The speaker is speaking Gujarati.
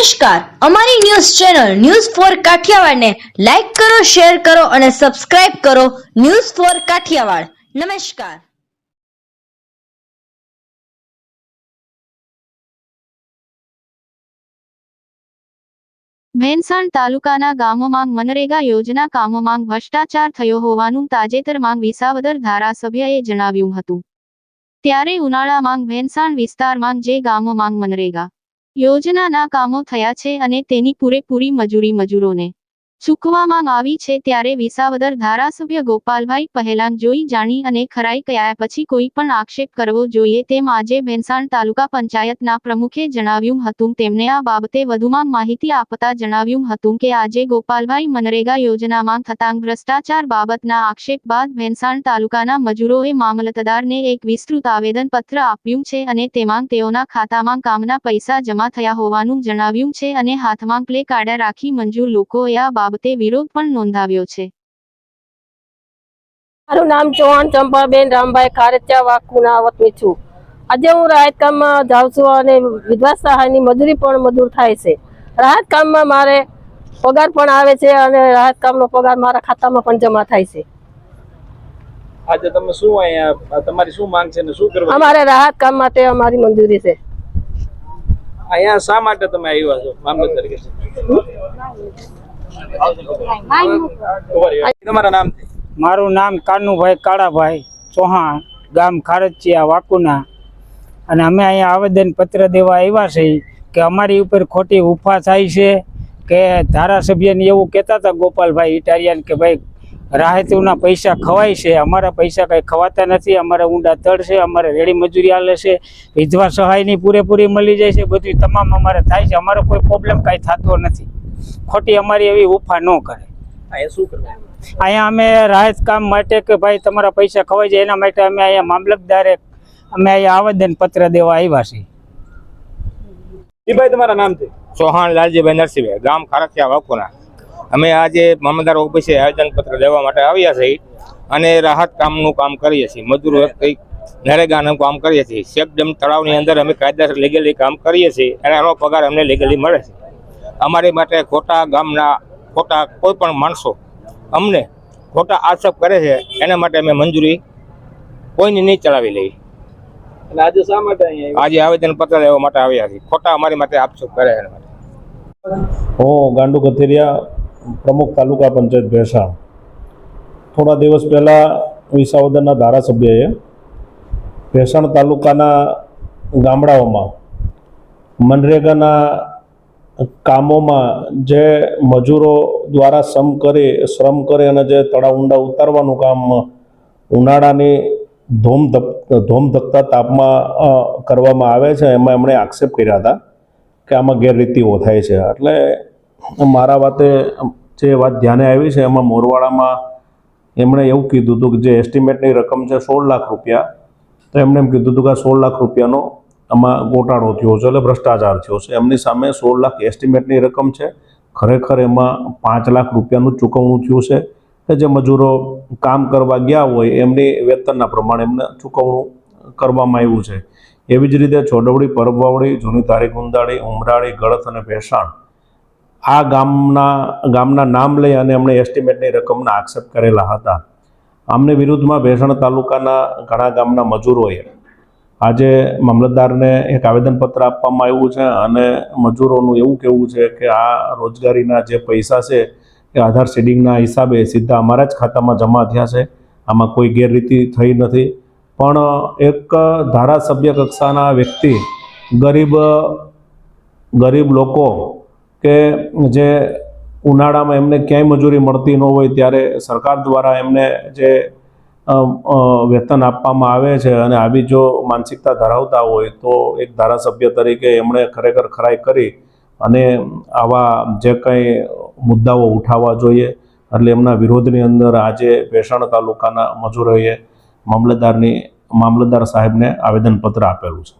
નમસ્કાર. અમારી ન્યૂઝ ચેનલ ન્યૂઝ ફોર કાઠિયાવાડને લાઈક કરો, શેર કરો અને સબસ્ક્રાઇબ કરો ન્યૂઝ ફોર કાઠિયાવાડ. નમસ્કાર. ભેંસાણ તાલુકાના ગામોમાં મનરેગા યોજના કામોમાં ભ્રષ્ટાચાર થયો હોવાનું તાજેતરમાં વિસાવદર ધારાસભ્યએ જણાવ્યું હતું. ત્યારે ઉનાળામાં ભેંસાણ વિસ્તારમાં જે ગામોમાં મનરેગા યોજનાના કામો થયા છે અને તેની પૂરેપૂરી મજૂરી મજૂરોને ચૂકવામાં આવી છે ત્યારે વિસાવદર ધારાસભ્ય ગોપાલભાઈ પહેલાં જોઈ, જાણી અને ખરાઈ કયા પછી કોઈ પણ આક્ષેપ કરવો જોઈએ તેમ આજે ભેંસાણ તાલુકા પંચાયતના પ્રમુખે જણાવ્યું હતું. તેમને આ બાબતે વધુમાં માહિતી આપતા જણાવ્યું હતું કે આજે ગોપાલભાઈ મનરેગા યોજનામાં થતાં ભ્રષ્ટાચાર બાબતના આક્ષેપ બાદ ભેંસાણ તાલુકાના મજૂરોએ મામલતદારને એક વિસ્તૃત આવેદનપત્ર આપ્યું છે અને તેમાં તેઓના ખાતામાં કામના પૈસા જમા થયા હોવાનું જણાવ્યું છે અને હાથમાં પ્લે કાર્ડ રાખી મંજૂર લોકોએ આ બાબતે વિરોધ પણ નોંધાવ્યો છે. મારું નામ ચૌહાણ ચંપાબેન રામભાઈ ખારેચા વાકુના વતની છું આજે હું રાહત કામમાં જાઉં છું અને વિધવા સહાયની મજૂરી પણ મજૂર થાય છે. રાહત કામમાં મારે પગાર પણ આવે છે અને રાહત કામનો પગાર મારા ખાતામાં પણ જમા થાય છે. આજે તમે શું અહીંયા તમારી શું માંગ છે ને શું કરવા? અમારે રાહત કામ માટે અમારી મંજૂરી છે. અહીંયા શા માટે તમે આવ્યા છો? મામલતદાર તરીકે. તમારા નામ મારું નામ કાનુભાઈ કાળાભાઈ ચૌહાણ, ગામ ખારચિયા વાકુના. અને અમે અહીંયા આવેદન પત્ર દેવા આવ્યા છીએ કે અમારી ઉપર ખોટી ઉફા થાય છે કે ધારાસભ્યને એવું કહેતા હતા ગોપાલભાઈ ઇટાલિયન કે ભાઈ, રાહતુના પૈસા ખવાય છે, અમારા પૈસા કંઈ ખવાતા નથી, અમારે ઊંડા તળ છે, અમારે રેડી મજૂરી હાલે છે વિધવા સહાયની પૂરેપૂરી મળી જાય છે બધું તમામ અમારે થાય છે, અમારો કોઈ પ્રોબ્લેમ કાંઈ થતો નથી. ખોટી અમારી એવી ઉફા ન કરે. અહીંયા શું કરવા અહીંયા અમે રાહત કામ માટે કે ભાઈ તમારા પૈસા ખવાઈ જાય એના માટે અમે અહીંયા મામલતદારે અમે અહીંયા આવેદન પત્ર દેવા આવ્યા છીએ. ભાઈ તમારા નામ છે? ચૌહાણ લાલજીભાઈ નરસિંહભાઈ ગામ ખારકિયા વાકુના. અમે આજે મામલતદાર ઓફિસે આવેદનપત્ર દેવા માટે આવ્યા છીએ અને રાહત કામનું કામ કરીએ છીએ. મજૂરો કંઈક નરેગાનું કામ કરીએ છીએ. શેકડેમ તળાવની અંદર અમે કાયદેસર લીગલી કામ કરીએ છીએ. અને એનો પગાર અમને લીગલી મળે છે. અમારી માટે ખોટા ગામના ખોટા કોઈ પણ માણસો અમને ખોટા આક્ષેપ કરે છે એના માટે અમે મંજૂરી કોઈને નહીં ચલાવી લઈ અને આજે શા માટે આજે આવેદન પત્ર લેવા માટે આવ્યા છીએ. ખોટા અમારી માટે આક્ષેપ કરે એના માટે. હું ગાંડુ કથેરિયા પ્રમુખ તાલુકા પંચાયત ભેસા થોડા દિવસ પહેલાં વિસાવદરના ધારાસભ્યએ ભેસાણ તાલુકાના ગામડાઓમાં મનરેગાના કામોમાં જે મજૂરો દ્વારા શ્રમ કરે શ્રમ કરે અને જે તળાવ ઊંડા ઉતારવાનું કામ, ઉનાળાની ધોમ ધપ, ધોમ ધકતા તાપમાં કરવામાં આવે છે, એમાં એમણે આક્ષેપ કર્યા હતા કે આમાં ગેરરીતિઓ થાય છે. એટલે મારા વાતે જે વાત ધ્યાને આવી છે, એમાં મોરવાડામાં એમણે એવું કીધું હતું કે જે એસ્ટિમેટની રકમ છે સોળ લાખ રૂપિયા, તો એમણે એમ કીધું હતું કે આ સોળ લાખ રૂપિયાનો આમાં ગોટાળો થયો છે એટલે ભ્રષ્ટાચાર થયો છે. એમની સામે સોળ લાખ એસ્ટિમેટની રકમ છે. ખરેખર એમાં પાંચ લાખ રૂપિયાનું ચૂકવણું થયું છે કે જે મજૂરો કામ કરવા ગયા હોય એમની વેતનના પ્રમાણે એમને ચૂકવણું કરવામાં આવ્યું છે. એવી જ રીતે છોડવડી, પરબવાવડી, જૂની તારીખ ગુંદાળી ઉમરાળી, ગળત અને ભેસાણ આ ગામના ગામના નામ લઈ અને એમણે એસ્ટિમેટની રકમના આક્ષેપ કરેલા હતા. આમને વિરુદ્ધમાં ભેસણ તાલુકાના ઘણા ગામના મજૂરોએ આજે મામલતદારને એક આવેદનપત્ર આપવામાં આવ્યું છે અને મજૂરોનું એવું કહેવું છે કે આ રોજગારીના જે પૈસા છે એ આધાર શેડિંગના હિસાબે સીધા અમારા જ ખાતામાં જમા થયા છે. આમાં કોઈ ગેરરીતિ થઈ નથી. પણ એક ધારાસભ્ય કક્ષાના વ્યક્તિ ગરીબ ગરીબ લોકો કે જે ઉનાળામાં એમને ક્યાંય મજૂરી મળતી ન હોય ત્યારે સરકાર દ્વારા એમને જે વેતન આપવામાં આવે છે અને આવી જો માનસિકતા ધરાવતા હોય તો એક ધારાસભ્ય તરીકે એમણે ખરેખર ખરાઈ કરી અને આવા જે કંઈ મુદ્દાઓ ઉઠાવવા જોઈએ. એટલે એમના વિરોધની અંદર આજે ભેસાણ તાલુકાના મજૂરોએ મામલતદારની, મામલતદાર સાહેબને આવેદનપત્ર આપેલું છે.